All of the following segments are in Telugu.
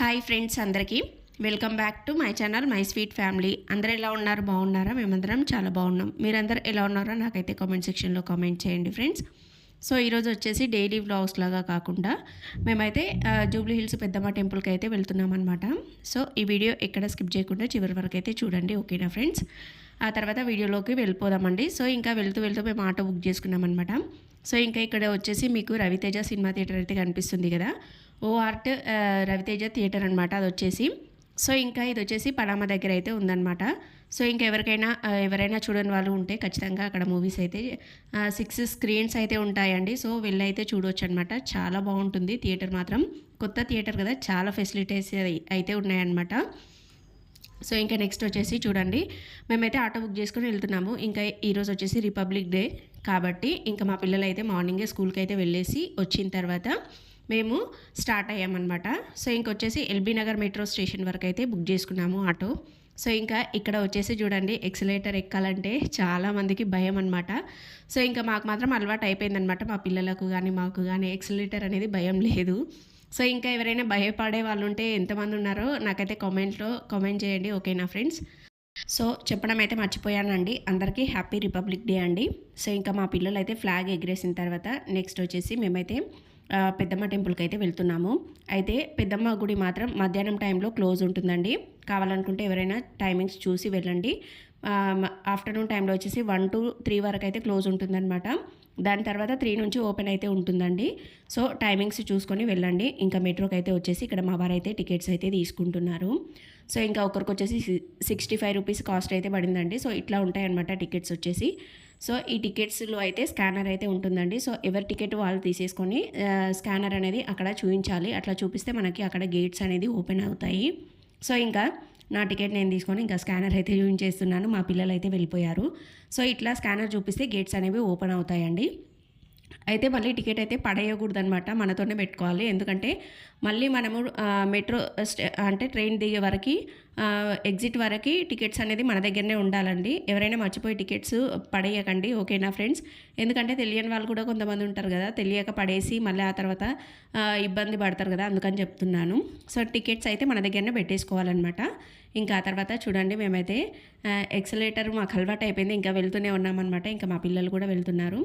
హాయ్ ఫ్రెండ్స్ అందరికీ. Welcome back to my channel my sweet family అందరూ ఎలా ఉన్నారు? బాగున్నారా? మేమందరం చాలా బాగున్నాం. మీరందరూ ఎలా ఉన్నారో నాకైతే కామెంట్ సెక్షన్లో కామెంట్ చేయండి ఫ్రెండ్స్ సో ఈరోజు వచ్చేసి డైలీ వ్లాగ్స్ లాగా కాకుండా మేమైతే జూబ్లీ హిల్స్ పెద్దమ్మ టెంపుల్కి అయితే వెళ్తున్నాం అనమాట సో ఈ వీడియో ఎక్కడ స్కిప్ చేయకుండా చివరి వరకు అయితే చూడండి ఓకేనా ఫ్రెండ్స్ ఆ తర్వాత వీడియోలోకి వెళ్ళిపోదామండి. సో ఇంకా వెళ్తూ వెళ్తూ మేము ఆటో బుక్ చేసుకున్నాం అనమాట సో ఇంకా ఇక్కడ వచ్చేసి మీకు రవితేజ సినిమా థియేటర్ అయితే కనిపిస్తుంది కదా. ఓ ఆర్ట్ రవితేజ థియేటర్ అనమాట అది వచ్చేసి సో ఇంకా ఇది వచ్చేసి పనామా దగ్గర అయితే ఉందన్నమాట. సో ఇంకా ఎవరికైనా ఎవరైనా చూడని వాళ్ళు ఉంటే ఖచ్చితంగా అక్కడ మూవీస్ అయితే సిక్స్ స్క్రీన్స్ అయితే ఉంటాయండి. సో వెళ్ళైతే చూడవచ్చు అనమాట చాలా బాగుంటుంది థియేటర్ మాత్రం. కొత్త థియేటర్ కదా చాలా ఫెసిలిటీస్ అయితే ఉన్నాయన్నమాట. సో ఇంకా నెక్స్ట్ వచ్చేసి చూడండి. మేమైతే ఆటో బుక్ చేసుకుని వెళ్తున్నాము. ఇంకా ఈరోజు వచ్చేసి రిపబ్లిక్ డే కాబట్టి ఇంకా మా పిల్లలు అయితే మార్నింగే స్కూల్కి అయితే వెళ్ళేసి వచ్చిన తర్వాత మేము స్టార్ట్ అయ్యామన్నమాట. సో ఇంకొచ్చేసి ఎల్బీ నగర్ మెట్రో స్టేషన్ వరకు అయితే బుక్ చేసుకున్నాము ఆటో. సో ఇంకా ఇక్కడ వచ్చేసి చూడండి ఎక్సలేటర్ ఎక్కాలంటే చాలా మందికి భయం అనమాట సో ఇంకా మాకు మాత్రం అలవాటు అయిపోయిందనమాట మా పిల్లలకు కానీ మాకు కానీ ఎక్సలేటర్ అనేది భయం లేదు. సో ఇంకా ఎవరైనా భయపడే వాళ్ళు ఉంటే ఎంతమంది ఉన్నారో నాకైతే కామెంట్లో కామెంట్ చేయండి ఓకేనా ఫ్రెండ్స్? సో చెప్పడం అయితే మర్చిపోయానండి. అందరికీ హ్యాపీ రిపబ్లిక్ డే అండి. సో ఇంకా మా పిల్లలు అయితే ఫ్లాగ్ ఎగిరేసిన తర్వాత నెక్స్ట్ వచ్చేసి మేమైతే పెద్దమ్మ టెంపుల్కి అయితే వెళ్తున్నాము. అయితే పెద్దమ్మ గుడి మాత్రం మధ్యాహ్నం టైంలో క్లోజ్ ఉంటుందండి. కావాలనుకుంటే ఎవరైనా టైమింగ్స్ చూసి వెళ్ళండి. ఆఫ్టర్నూన్ టైంలో వచ్చేసి వన్ టు త్రీ వరకు అయితే క్లోజ్ ఉంటుందన్నమాట. దాని తర్వాత త్రీ నుంచి ఓపెన్ అయితే ఉంటుందండి. సో టైమింగ్స్ చూసుకొని వెళ్ళండి. ఇంకా మెట్రోకి అయితే వచ్చేసి ఇక్కడ మా వారు అయితే టికెట్స్ అయితే తీసుకుంటున్నారు. సో ఇంకా ఒకరికి వచ్చేసి సిక్స్టీ ఫైవ్ రూపీస్ కాస్ట్ అయితే పడిందండి. సో ఇట్లా ఉంటాయన్నమాట టికెట్స్ వచ్చేసి. సో ఈ టికెట్స్లో అయితే స్కానర్ అయితే ఉంటుందండి. సో ఎవరి టికెట్ వాళ్ళు తీసేసుకొని స్కానర్ అనేది అక్కడ చూపించాలి అట్లా చూపిస్తే మనకి అక్కడ గేట్స్ అనేది ఓపెన్ అవుతాయి. సో ఇంకా నా టికెట్ నేను తీసుకొని ఇంకా స్కానర్ అయితే చూపించేస్తున్నాను మా పిల్లలు అయితే వెళ్ళిపోయారు. సో ఇట్లా స్కానర్ చూపిస్తే గేట్స్ అనేవి ఓపెన్ అవుతాయండి. అయితే మళ్ళీ టికెట్ అయితే పడేయకూడదు అనమాట మనతోనే పెట్టుకోవాలి. ఎందుకంటే మళ్ళీ మనము మెట్రో స్టే- అంటే ట్రైన్ దిగే వరకు ఎగ్జిట్ వరకు టికెట్స్ అనేది మన దగ్గరనే ఉండాలండి. ఎవరైనా మర్చిపోయి టికెట్స్ పడేయకండి. ఓకేనా ఫ్రెండ్స్? ఎందుకంటే తెలియని వాళ్ళు కూడా కొంతమంది ఉంటారు కదా తెలియక పడేసి మళ్ళీ ఆ తర్వాత ఇబ్బంది పడతారు కదా అందుకని చెప్తున్నాను. సో టికెట్స్ అయితే మన దగ్గరనే పెట్టేసుకోవాలన్నమాట. ఇంకా ఆ తర్వాత చూడండి మేమైతే ఎక్సలేటర్ మాకు అలవాటు అయిపోయింది ఇంకా వెళ్తూనే ఉన్నామన్నమాట. ఇంకా మా పిల్లలు కూడా వెళ్తున్నారు.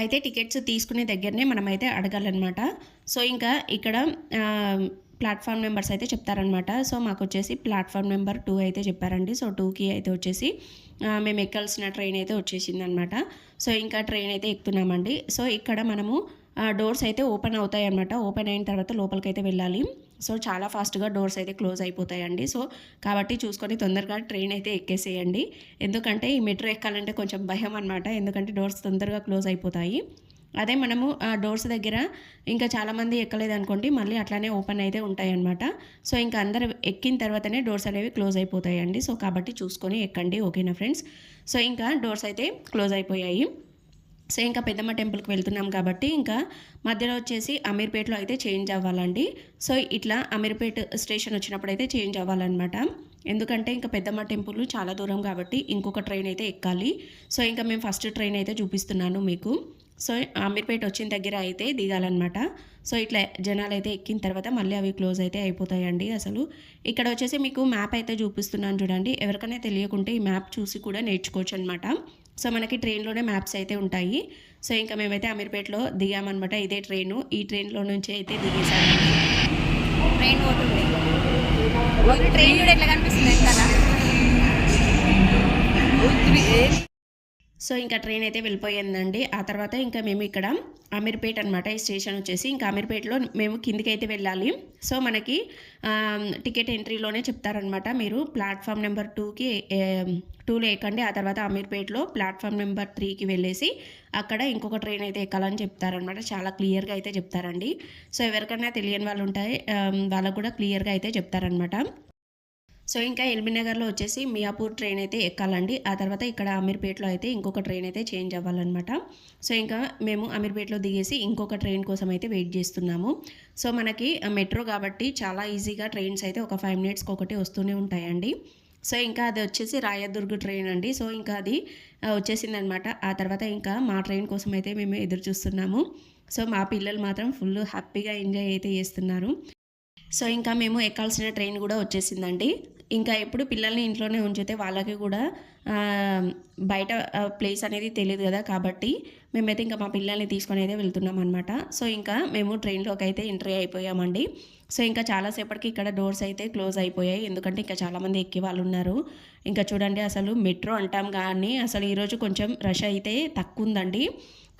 అయితే టికెట్స్ తీసుకునే దగ్గరనే మనమైతే అడగాలన్నమాట. సో ఇంకా ఇక్కడ ప్లాట్ఫామ్ నెంబర్స్ అయితే చెప్తారనమాట సో మాకు వచ్చేసి ప్లాట్ఫామ్ నెంబర్ టూ అయితే చెప్పారండి. సో టూకి అయితే వచ్చేసి మేము ఎక్కాల్సిన ట్రైన్ అయితే వచ్చేసింది అనమాట సో ఇంకా ట్రైన్ అయితే ఎక్కుతున్నామండి. సో ఇక్కడ మనము డోర్స్ అయితే ఓపెన్ అవుతాయి అనమాట ఓపెన్ అయిన తర్వాత లోపలికి అయితే వెళ్ళాలి. సో చాలా ఫాస్ట్గా డోర్స్ అయితే క్లోజ్ అయిపోతాయండి. సో కాబట్టి చూసుకొని తొందరగా ట్రైన్ అయితే ఎక్కేసేయండి. ఎందుకంటే ఈ మెట్రో ఎక్కాలంటే కొంచెం భయం అనమాట ఎందుకంటే డోర్స్ తొందరగా క్లోజ్ అయిపోతాయి. అదే మనము ఆ డోర్స్ దగ్గర ఇంకా చాలామంది ఎక్కలేదు అనుకోండి మళ్ళీ అట్లానే ఓపెన్ అయితే ఉంటాయన్నమాట. సో ఇంకా అందరు ఎక్కిన తర్వాతనే డోర్స్ అనేవి క్లోజ్ అయిపోతాయండి. సో కాబట్టి చూసుకొని ఎక్కండి. ఓకేనా ఫ్రెండ్స్? సో ఇంకా డోర్స్ అయితే క్లోజ్ అయిపోయాయి. సో ఇంకా పెద్దమ్మ టెంపుల్కి వెళ్తున్నాం కాబట్టి ఇంకా మధ్యలో వచ్చేసి అమీర్పేటలో అయితే చేంజ్ అవ్వాలండి. సో ఇట్లా అమీర్పేట్ స్టేషన్ వచ్చినప్పుడు అయితే చేంజ్ అవ్వాలన్నమాట. ఎందుకంటే ఇంకా పెద్దమ్మ టెంపుల్ చాలా దూరం కాబట్టి ఇంకొక ట్రైన్ అయితే ఎక్కాలి. సో ఇంకా మేము ఫస్ట్ ట్రైన్ అయితే చూపిస్తున్నాను మీకు. సో అమీర్పేట వచ్చిన దగ్గర అయితే దిగాలన్నమాట. సో ఇట్లా జనాలు అయితే ఎక్కిన తర్వాత మళ్ళీ అవి క్లోజ్ అయితే అయిపోతాయండి అసలు. ఇక్కడ వచ్చేసి మీకు మ్యాప్ అయితే చూపిస్తున్నాను చూడండి. ఎవరికైనా తెలియకుంటే ఈ మ్యాప్ చూసి కూడా నేర్చుకోవచ్చు అనమాట సో మనకి ట్రైన్లోనే మ్యాప్స్ అయితే ఉంటాయి. సో ఇంకా మేమైతే అమీర్పేటలో దిగామన్నమాట. ఇదే ట్రైను. ఈ ట్రైన్లో నుంచి అయితే దిగేసాము. ట్రైన్ పోతుంది. ట్రైన్ కూడా ఎట్లా కనిపిస్తుంది? కదా సో ఇంకా ట్రైన్ అయితే వెళ్ళిపోయిందండి. ఆ తర్వాత ఇంకా మేము ఇక్కడ అమీర్పేట్ అనమాట ఈ స్టేషన్ వచ్చేసి. ఇంకా అమీర్పేట్లో మేము కిందికి అయితే వెళ్ళాలి. సో మనకి టికెట్ ఎంట్రీలోనే చెప్తారనమాట మీరు. ప్లాట్ఫామ్ నెంబర్ టూకి టూలో ఎక్కండి ఆ తర్వాత అమీర్పేట్లో ప్లాట్ఫామ్ నెంబర్ త్రీకి వెళ్ళేసి అక్కడ ఇంకొక ట్రైన్ అయితే ఎక్కాలని చెప్తారనమాట చాలా క్లియర్గా అయితే చెప్తారండి. సో ఎవరికైనా తెలియని వాళ్ళు ఉంటాయి వాళ్ళకు కూడా క్లియర్గా అయితే చెప్తారనమాట సో ఇంకా ఎల్బీనగర్లో వచ్చేసి మియాపూర్ ట్రైన్ అయితే ఎక్కాలండి. ఆ తర్వాత ఇక్కడ అమీర్పేటలో అయితే ఇంకొక ట్రైన్ అయితే చేంజ్ అవ్వాలన్నమాట. సో ఇంకా మేము అమీర్పేటలో దిగేసి ఇంకొక ట్రైన్ కోసం అయితే వెయిట్ చేస్తున్నాము. సో మనకి మెట్రో కాబట్టి చాలా ఈజీగా ట్రైన్స్ అయితే ఒక ఫైవ్ మినిట్స్కి ఒకటి వస్తూనే ఉంటాయండి. సో ఇంకా అది వచ్చేసి రాయదుర్గ్ ట్రైన్ అండి. సో ఇంకా అది వచ్చేసిందనమాట ఆ తర్వాత ఇంకా మా ట్రైన్ కోసం అయితే మేము ఎదురు చూస్తున్నాము. సో మా పిల్లలు మాత్రం ఫుల్ హ్యాపీగా ఎంజాయ్ అయితే చేస్తున్నారు. సో ఇంకా మేము ఎక్కాల్సిన ట్రైన్ కూడా వచ్చేసిందండి. ఇంకా ఎప్పుడు పిల్లల్ని ఇంట్లోనే ఉంచితే వాళ్ళకి కూడా బయట ప్లేస్ అనేది తెలియదు కదా. కాబట్టి మేమైతే ఇంకా మా పిల్లల్ని తీసుకొని అయితే వెళ్తున్నాం అనమాట సో ఇంకా మేము ట్రైన్లోకి అయితే ఎంట్రీ అయిపోయామండి. సో ఇంకా చాలాసేపటికి ఇక్కడ డోర్స్ అయితే క్లోజ్ అయిపోయాయి. ఎందుకంటే ఇంకా చాలామంది ఎక్కే వాళ్ళు ఉన్నారు. ఇంకా చూడండి అసలు మెట్రో అంటాం కానీ అసలు ఈరోజు కొంచెం రష్ అయితే తక్కువ ఉందండి.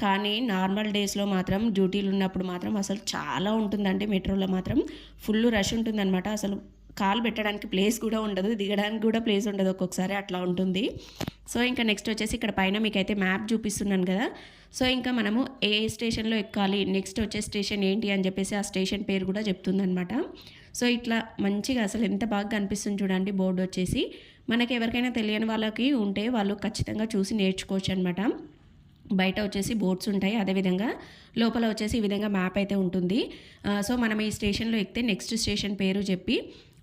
కానీ నార్మల్ డేస్లో మాత్రం డ్యూటీలు ఉన్నప్పుడు మాత్రం అసలు చాలా ఉంటుందండి మెట్రోలో మాత్రం. ఫుల్ రష్ ఉంటుందన్నమాట. అసలు కాలు పెట్టడానికి ప్లేస్ కూడా ఉండదు దిగడానికి కూడా ప్లేస్ ఉండదు ఒక్కొక్కసారి అట్లా ఉంటుంది. సో ఇంకా నెక్స్ట్ వచ్చేసి ఇక్కడ పైన మీకైతే మ్యాప్ చూపిస్తున్నాను కదా. సో ఇంకా మనము ఏ స్టేషన్లో ఎక్కాలి నెక్స్ట్ వచ్చే స్టేషన్ ఏంటి అని చెప్పేసి ఆ స్టేషన్ పేరు కూడా చెప్తుందనమాట సో ఇట్లా మంచిగా అసలు ఎంత బాగా కనిపిస్తుంది చూడండి బోర్డు వచ్చేసి. మనకి ఎవరికైనా తెలియని వాళ్ళకి ఉంటే వాళ్ళు ఖచ్చితంగా చూసి నేర్చుకోవచ్చు అనమాట బయట వచ్చేసి బోర్డ్స్ ఉంటాయి అదేవిధంగా లోపల వచ్చేసి ఈ విధంగా మ్యాప్ అయితే ఉంటుంది. సో మనం ఈ స్టేషన్లో ఎక్కితే నెక్స్ట్ స్టేషన్ పేరు చెప్పి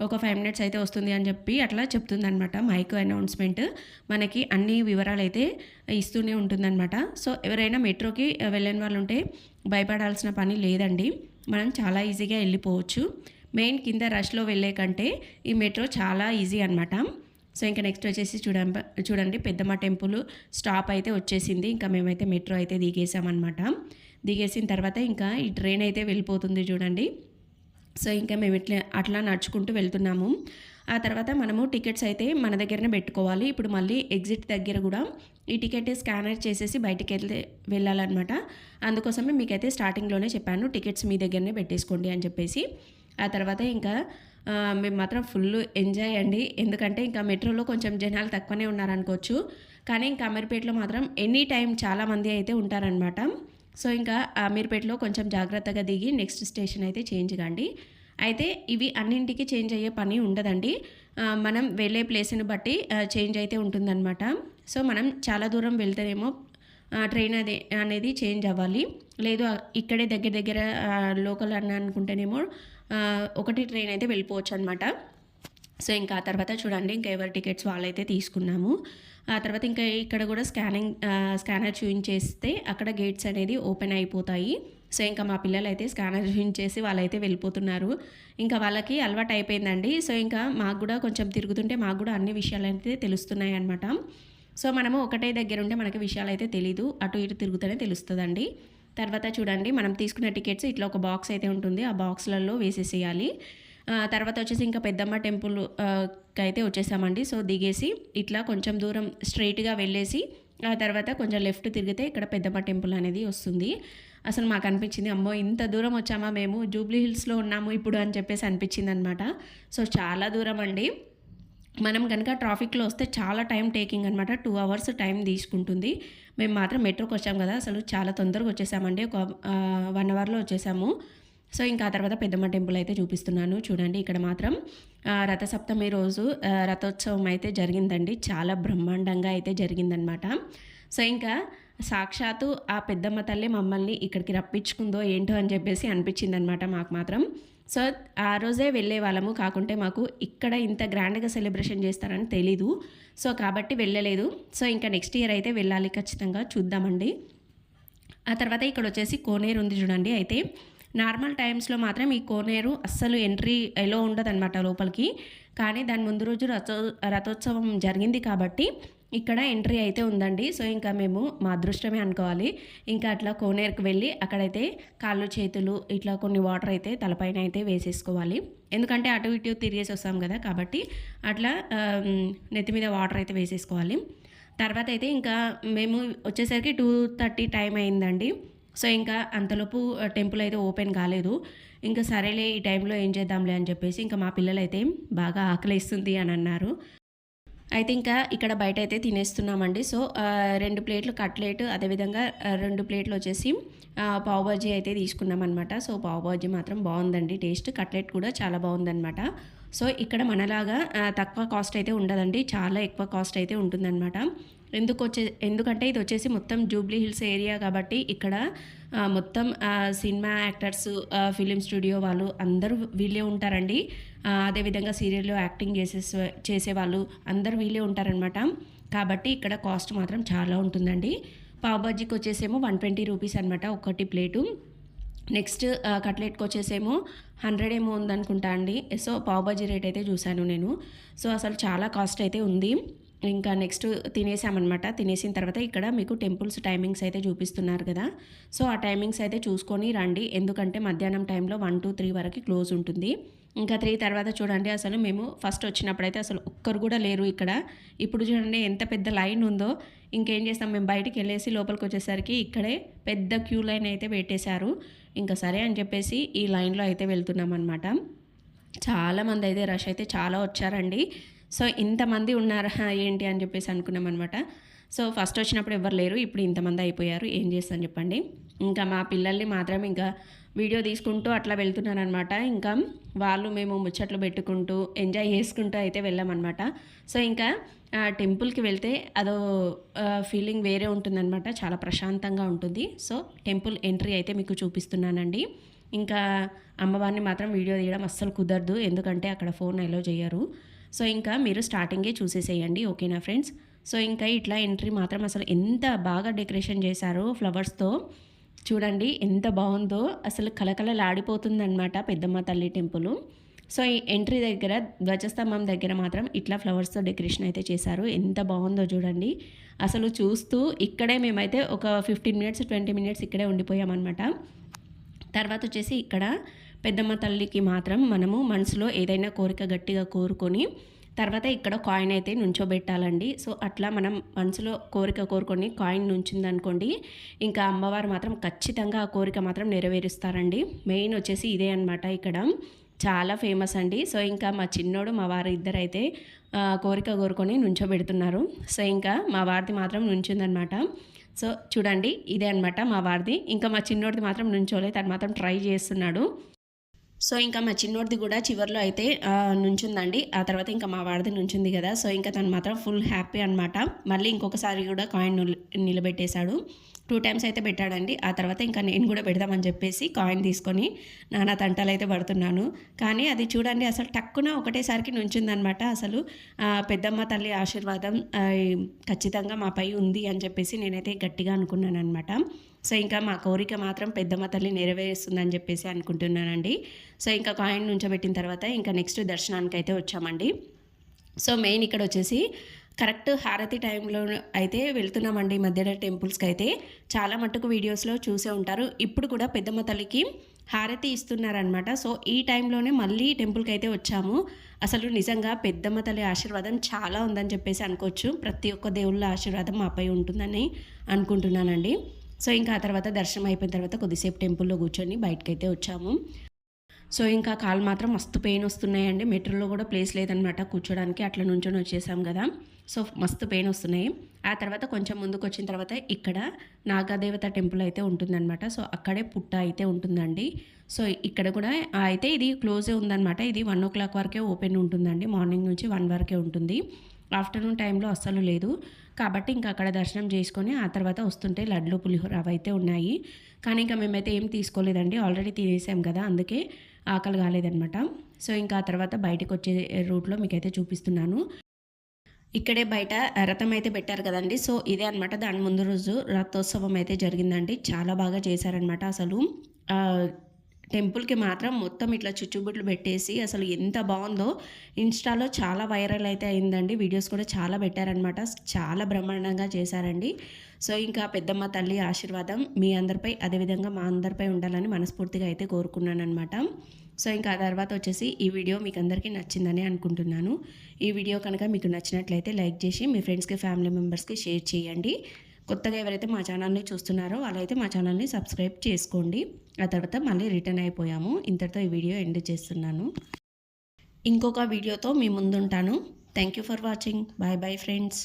ఒక ఫైవ్ మినిట్స్ అయితే వస్తుంది అని చెప్పి అట్లా చెప్తుందనమాట మైక్ అనౌన్స్మెంట్ మనకి అన్ని వివరాలు అయితే ఇస్తూనే ఉంటుందన్నమాట. సో ఎవరైనా మెట్రోకి వెళ్ళని వాళ్ళు ఉంటే భయపడాల్సిన పని లేదండి. మనం చాలా ఈజీగా వెళ్ళిపోవచ్చు. మెయిన్ కింద రష్లో వెళ్ళే కంటే ఈ మెట్రో చాలా ఈజీ అనమాట సో ఇంకా నెక్స్ట్ వచ్చేసి చూడండి చూడండి పెద్దమ్మ టెంపుల్ స్టాప్ అయితే వచ్చేసింది. ఇంకా మేమైతే మెట్రో అయితే దిగేసామన్నమాట. దిగేసిన తర్వాత ఇంకా ఈ ట్రైన్ అయితే వెళ్ళిపోతుంది చూడండి. సో ఇంకా మేము ఇట్లా అట్లా నడుచుకుంటూ వెళ్తున్నాము. ఆ తర్వాత మనము టికెట్స్ అయితే మన దగ్గరనే పెట్టుకోవాలి. ఇప్పుడు మళ్ళీ ఎగ్జిట్ దగ్గర కూడా ఈ టికెట్ స్కానర్ చేసేసి బయటికి వెళ్తే వెళ్ళాలన్నమాట. అందుకోసమే మీకైతే స్టార్టింగ్లోనే చెప్పాను టికెట్స్ మీ దగ్గరనే పెట్టేసుకోండి అని చెప్పేసి. ఆ తర్వాత ఇంకా మేము మాత్రం ఫుల్ ఎంజాయ్ అండి. ఎందుకంటే ఇంకా మెట్రోలో కొంచెం జనాలు తక్కువనే ఉన్నారనుకోవచ్చు. కానీ ఇంకా అమీర్పేటలో మాత్రం ఎనీ టైం చాలామంది అయితే ఉంటారనమాట సో ఇంకా అమీర్పేటలో కొంచెం జాగ్రత్తగా దిగి నెక్స్ట్ స్టేషన్ అయితే చేంజ్ కండి. అయితే ఇవి అన్నింటికి చేంజ్ అయ్యే పని ఉండదండి. మనం వెళ్ళే ప్లేస్ని బట్టి చేంజ్ అయితే ఉంటుందన్నమాట. సో మనం చాలా దూరం వెళ్తేనేమో ట్రైన్ అది అనేది చేంజ్ అవ్వాలి. లేదు ఇక్కడే దగ్గర దగ్గర లోకల్ అని అనుకుంటేనేమో ఒకటి ట్రైన్ అయితే వెళ్ళిపోవచ్చు అనమాట సో ఇంకా ఆ తర్వాత చూడండి ఇంకా ఎవరి టికెట్స్ వాళ్ళైతే తీసుకున్నాము. ఆ తర్వాత ఇంకా ఇక్కడ కూడా స్కానింగ్ స్కానర్ చూపించేస్తే అక్కడ గేట్స్ అనేది ఓపెన్ అయిపోతాయి. సో ఇంకా మా పిల్లలు అయితే స్కానర్ చూయించేసి వాళ్ళైతే వెళ్ళిపోతున్నారు. ఇంకా వాళ్ళకి అలవాటు అయిపోయిందండి. సో ఇంకా మాకు కూడా కొంచెం తిరుగుతుంటే మాకు కూడా అన్ని విషయాలు అయితే తెలుస్తున్నాయి అనమాట సో మనము ఒకటే దగ్గర ఉంటే మనకి విషయాలు అయితే తెలీదు. అటు ఇటు తిరుగుతూనే తెలుస్తుందండి. తర్వాత చూడండి మనం తీసుకున్న టికెట్స్ ఇట్లా ఒక బాక్స్ అయితే ఉంటుంది. ఆ బాక్స్లలో వేసేసేయాలి. తర్వాత వచ్చేసి ఇంకా పెద్దమ్మ టెంపుల్ అయితే వచ్చేసామండి. సో దిగేసి ఇట్లా కొంచెం దూరం స్ట్రైట్గా వెళ్ళేసి ఆ తర్వాత కొంచెం లెఫ్ట్ తిరిగితే ఇక్కడ పెద్దమ్మ టెంపుల్ అనేది వస్తుంది. అసలు మాకు అనిపించింది అమ్మో ఇంత దూరం వచ్చామా మేము జూబ్లీ హిల్స్లో ఉన్నాము ఇప్పుడు అని చెప్పేసి అనిపించింది అనమాట సో చాలా దూరం అండి. మనం కనుక ట్రాఫిక్లో వస్తే చాలా టైం టేకింగ్ అనమాట టూ అవర్స్ టైం తీసుకుంటుంది. మేము మాత్రం మెట్రోకి వచ్చాం కదా అసలు చాలా తొందరగా వచ్చేసామండి. ఒక వన్ అవర్లో వచ్చేసాము. సో ఇంకా ఆ తర్వాత పెద్దమ్మ టెంపుల్ అయితే చూపిస్తున్నాను. చూడండి ఇక్కడ మాత్రం రథసప్తమి రోజు రథోత్సవం అయితే జరిగిందండి. చాలా బ్రహ్మాండంగా అయితే జరిగిందనమాట సో ఇంకా సాక్షాత్తు ఆ పెద్దమ్మ తల్లి మమ్మల్ని ఇక్కడికి రప్పించుకుందో ఏంటో అని చెప్పేసి అనిపించింది అనమాట మాకు మాత్రం. సో ఆ రోజే వెళ్ళే వాళ్ళము కాకుంటే మాకు ఇక్కడ ఇంత గ్రాండ్గా సెలబ్రేషన్ చేస్తారని తెలీదు. సో కాబట్టి వెళ్ళలేదు. సో ఇంకా నెక్స్ట్ ఇయర్ అయితే వెళ్ళాలి ఖచ్చితంగా చూద్దామండి. ఆ తర్వాత ఇక్కడ వచ్చేసి కోనేరు ఉంది చూడండి అయితే నార్మల్ టైమ్స్లో మాత్రం ఈ కోనేరు అస్సలు ఎంట్రీ ఎలా ఉండదన్నమాట లోపలికి. కానీ దాని ముందు రోజు రథో రథోత్సవం జరిగింది కాబట్టి ఇక్కడ ఎంట్రీ అయితే ఉందండి. సో ఇంకా మేము మా అదృష్టమే అనుకోవాలి. ఇంకా అట్లా కోనేరుకు వెళ్ళి అక్కడైతే కాళ్ళు చేతులు ఇట్లా కొన్ని వాటర్ అయితే తలపైన అయితే వేసేసుకోవాలి. ఎందుకంటే అటు ఇటు తిరిగేసి వస్తాం కదా కాబట్టి అట్లా నెత్తి మీద వాటర్ అయితే వేసేసుకోవాలి. తర్వాత అయితే ఇంకా మేము వచ్చేసరికి టూ థర్టీ టైం అయిందండి. సో ఇంకా అంతలోపు టెంపుల్ అయితే ఓపెన్ కాలేదు. ఇంకా సరేలే ఈ టైంలో ఏం చేద్దాంలే అని చెప్పేసి ఇంకా మా పిల్లలైతే బాగా ఆకలిస్తుంది అని అన్నారు. అయితే ఇంకా ఇక్కడ బయట అయితే తినేస్తున్నామండి. సో రెండు ప్లేట్లు కట్లెట్ అదేవిధంగా రెండు ప్లేట్లు వచ్చేసి పావుబాజీ బాజీ అయితే తీసుకున్నాం అనమాట సో పావుబాజీ మాత్రం బాగుందండి. టేస్ట్ కట్లెట్ కూడా చాలా బాగుందన్నమాట. సో ఇక్కడ మనలాగా తక్కువ కాస్ట్ అయితే ఉండదండి. చాలా ఎక్కువ కాస్ట్ అయితే ఉంటుందన్నమాట. ఎందుకు వచ్చే ఎందుకంటే ఇది వచ్చేసి మొత్తం జూబ్లీ హిల్స్ ఏరియా కాబట్టి ఇక్కడ మొత్తం సినిమా యాక్టర్స్ ఫిలిం స్టూడియో వాళ్ళు అందరూ వీళ్ళే ఉంటారండి. అదేవిధంగా సీరియల్లో యాక్టింగ్ చేసే చేసేవాళ్ళు అందరూ వీళ్ళే ఉంటారనమాట కాబట్టి ఇక్కడ కాస్ట్ మాత్రం చాలా ఉంటుందండి. పావు వచ్చేసేమో వన్ ట్వంటీ రూపీస్ అనమాట ఒకటి ప్లేటు. నెక్స్ట్ కట్లెట్కి వచ్చేసేమో హండ్రెడ్ ఏమో ఉందనుకుంటా అండి. సో పావుబాజీ రేట్ అయితే చూశాను నేను. సో అసలు చాలా కాస్ట్ అయితే ఉంది. ఇంకా నెక్స్ట్ తినేసామన్నమాట. తినేసిన తర్వాత ఇక్కడ మీకు టెంపుల్స్ టైమింగ్స్ అయితే చూపిస్తున్నారు కదా. సో ఆ టైమింగ్స్ అయితే చూసుకొని రండి. ఎందుకంటే మధ్యాహ్నం టైంలో వన్ టూ త్రీ వరకు క్లోజ్ ఉంటుంది. ఇంకా త్రీ తర్వాత చూడండి అసలు మేము ఫస్ట్ వచ్చినప్పుడైతే అసలు ఒక్కరు కూడా లేరు ఇక్కడ. ఇప్పుడు చూడండి ఎంత పెద్ద లైన్ ఉందో. ఇంకేం చేస్తాం మేము బయటికి వెళ్ళేసి లోపలికి వచ్చేసరికి ఇక్కడే పెద్ద క్యూ లైన్ అయితే పెట్టేశారు. ఇంకా సరే అని చెప్పేసి ఈ లైన్లో అయితే వెళ్తున్నాం అనమాట చాలామంది అయితే రష్ అయితే చాలా వచ్చారండి. సో ఇంతమంది ఉన్నారా ఏంటి అని చెప్పేసి అనుకున్నాం అనమాట సో ఫస్ట్ వచ్చినప్పుడు ఎవరు లేరు ఇప్పుడు ఇంతమంది అయిపోయారు ఏం చేస్తాను చెప్పండి. ఇంకా మా పిల్లల్ని మాత్రం ఇంకా వీడియో తీసుకుంటూ అట్లా వెళ్తున్నారనమాట ఇంకా వాళ్ళు మేము ముచ్చట్లు పెట్టుకుంటూ ఎంజాయ్ చేసుకుంటూ అయితే వెళ్ళామన్నమాట. సో ఇంకా టెంపుల్కి వెళ్తే అదో ఫీలింగ్ వేరే ఉంటుందన్నమాట చాలా ప్రశాంతంగా ఉంటుంది. సో టెంపుల్ ఎంట్రీ అయితే మీకు చూపిస్తున్నానండి. ఇంకా అమ్మవారిని మాత్రం వీడియో తీయడం అస్సలు కుదరదు ఎందుకంటే అక్కడ ఫోన్ అలో చేయరు. సో ఇంకా మీరు స్టార్టింగే చూసేసేయండి ఓకేనా ఫ్రెండ్స్? సో ఇంకా ఇట్లా ఎంట్రీ మాత్రం అసలు ఎంత బాగా డెకరేషన్ చేశారో ఫ్లవర్స్తో. చూడండి ఎంత బాగుందో అసలు కలకలలాడిపోతుందన్నమాట పెద్దమ్మ తల్లి టెంపుల్. సో ఈ ఎంట్రీ దగ్గర ధ్వజస్తంభం దగ్గర మాత్రం ఇట్లా ఫ్లవర్స్తో డెకరేషన్ అయితే చేశారు. ఎంత బాగుందో చూడండి. అసలు చూస్తూ ఇక్కడే మేమైతే ఒక ఫిఫ్టీన్ మినిట్స్ ట్వంటీ మినిట్స్ ఇక్కడే ఉండిపోయామన్నమాట. తర్వాత వచ్చేసి ఇక్కడ పెద్దమ్మ తల్లికి మాత్రం మనము మనసులో ఏదైనా కోరిక గట్టిగా కోరుకొని తర్వాత ఇక్కడ కాయిన్ అయితే నుంచోబెట్టాలండి. సో అట్లా మనం మనసులో కోరిక కోరుకొని కాయిన్ నుంచిందనుకోండి ఇంకా అమ్మవారు మాత్రం ఖచ్చితంగా ఆ కోరిక మాత్రం నెరవేరుస్తారండి. మెయిన్ వచ్చేసి ఇదే అన్నమాట ఇక్కడ. చాలా ఫేమస్ అండి. సో ఇంకా మా చిన్నోడు మా వారు ఇద్దరు అయితే కోరిక కోరుకొని నుంచోబెడుతున్నారు. సో ఇంకా మా వారిది మాత్రం నుంచిందనమాట సో చూడండి ఇదే అన్నమాట మా వారిది. ఇంకా మా చిన్నోడిది మాత్రం నుంచోలే తను మాత్రం ట్రై చేస్తున్నాడు. సో ఇంకా మా చిన్నోడిది కూడా చివరిలో అయితే నుంచుందండి. ఆ తర్వాత ఇంకా మా వాడిది నుంచుంది కదా. సో ఇంకా తను మాత్రం ఫుల్ హ్యాపీ అనమాట మళ్ళీ ఇంకొకసారి కూడా కాయిన్ నిలబెట్టేశాడు. టూ టైమ్స్ అయితే పెట్టాడండి. ఆ తర్వాత ఇంకా నేను కూడా పెడదామని చెప్పేసి కాయిన్ తీసుకొని నానా తంటాలు అయితే పడుతున్నాను. కానీ అది చూడండి అసలు టక్కున ఒకటేసారికి నుంచిందనమాట అసలు పెద్దమ్మ తల్లి ఆశీర్వాదం ఖచ్చితంగా మాపై ఉంది అని చెప్పేసి నేనైతే గట్టిగా అనుకున్నాను అనమాట సో ఇంకా మా కోరిక మాత్రం పెద్దమ్మ తల్లి నెరవేరుస్తుందని చెప్పేసి అనుకుంటున్నానండి. సో ఇంకా కాయిన్ నుంచోబెట్టిన తర్వాత ఇంకా నెక్స్ట్ దర్శనానికి అయితే వచ్చామండి. సో మెయిన్ ఇక్కడ వచ్చేసి కరెక్ట్ హారతి టైంలో అయితే వెళ్తున్నామండి ఈ మధ్యలో టెంపుల్స్కి అయితే చాలా మట్టుకు వీడియోస్లో చూసే ఉంటారు. ఇప్పుడు కూడా పెద్దమ్మ తల్లికి హారతి ఇస్తున్నారనమాట సో ఈ టైంలోనే మళ్ళీ టెంపుల్కి అయితే వచ్చాము. అసలు నిజంగా పెద్దమ్మ తల్లి ఆశీర్వాదం చాలా ఉందని చెప్పేసి అనుకోవచ్చు. ప్రతి ఒక్క దేవుళ్ళ ఆశీర్వాదం మాపై ఉంటుందని అనుకుంటున్నానండి. సో ఇంకా ఆ తర్వాత దర్శనం అయిపోయిన తర్వాత కొద్దిసేపు టెంపుల్లో కూర్చొని బయటకైతే వచ్చాము. సో ఇంకా కాలు మాత్రం మస్తు పెయిన్ వస్తున్నాయండి. మెట్రోలో కూడా ప్లేస్ లేదనమాట కూర్చోడానికి. అట్లా నుంచొని వచ్చేసాం కదా. సో మస్తు పెయిన్ వస్తున్నాయి. ఆ తర్వాత కొంచెం ముందుకు వచ్చిన తర్వాత ఇక్కడ నాగాదేవత టెంపుల్ అయితే ఉంటుందన్నమాట. సో అక్కడే పుట్ట అయితే ఉంటుందండి. సో ఇక్కడ కూడా అయితే ఇది క్లోజే ఉందన్నమాట. ఇది వన్ ఓ క్లాక్ వరకే ఓపెన్ ఉంటుందండి. మార్నింగ్ నుంచి వన్ వరకే ఉంటుంది. ఆఫ్టర్నూన్ టైంలో అస్సలు లేదు. కాబట్టి ఇంకా అక్కడ దర్శనం చేసుకొని ఆ తర్వాత వస్తుంటే లడ్లు పులిహోర అవి అయితే ఉన్నాయి. కానీ ఇంకా మేమైతే ఏం తీసుకోలేదండి. ఆల్రెడీ తినేసాం కదా అందుకే ఆకలి కాలేదనమాట సో ఇంకా ఆ తర్వాత బయటకు వచ్చే రూట్లో మీకైతే చూపిస్తున్నాను. ఇక్కడే బయట రథం అయితే పెట్టారు కదండి. సో ఇదే అనమాట దాని ముందు రోజు రథోత్సవం అయితే జరిగిందండి. చాలా బాగా చేశారనమాట అసలు. టెంపుల్కి మాత్రం మొత్తం ఇట్లా చుచ్చుబుట్లు పెట్టేసి అసలు ఎంత బాగుందో ఇన్స్టాలో చాలా వైరల్ అయితే అయిందండి. వీడియోస్ కూడా చాలా పెట్టారనమాట చాలా బ్రహ్మాండంగా చేశారండి. సో ఇంకా పెద్దమ్మ తల్లి ఆశీర్వాదం మీ అందరిపై అదేవిధంగా మా అందరిపై ఉండాలని మనస్ఫూర్తిగా అయితే కోరుకున్నాను అనమాట సో ఇంకా ఆ తర్వాత వచ్చేసి ఈ వీడియో మీకు అందరికీ నచ్చిందని అనుకుంటున్నాను. ఈ వీడియో కనుక మీకు నచ్చినట్లయితే లైక్ చేసి మీ ఫ్రెండ్స్కి ఫ్యామిలీ మెంబర్స్కి షేర్ చేయండి. కొత్తగా ఎవరైతే మా ఛానల్ని చూస్తున్నారో వాళ్ళైతే మా ఛానల్ని సబ్స్క్రైబ్ చేసుకోండి. ఆ తర్వాత మళ్ళీ రిటర్న్ అయిపోయాము. ఇంతటితో ఈ వీడియో ఎండ్ చేస్తున్నాను. ఇంకొక వీడియోతో మీ ముందుంటాను. Thank you for watching bye bye friends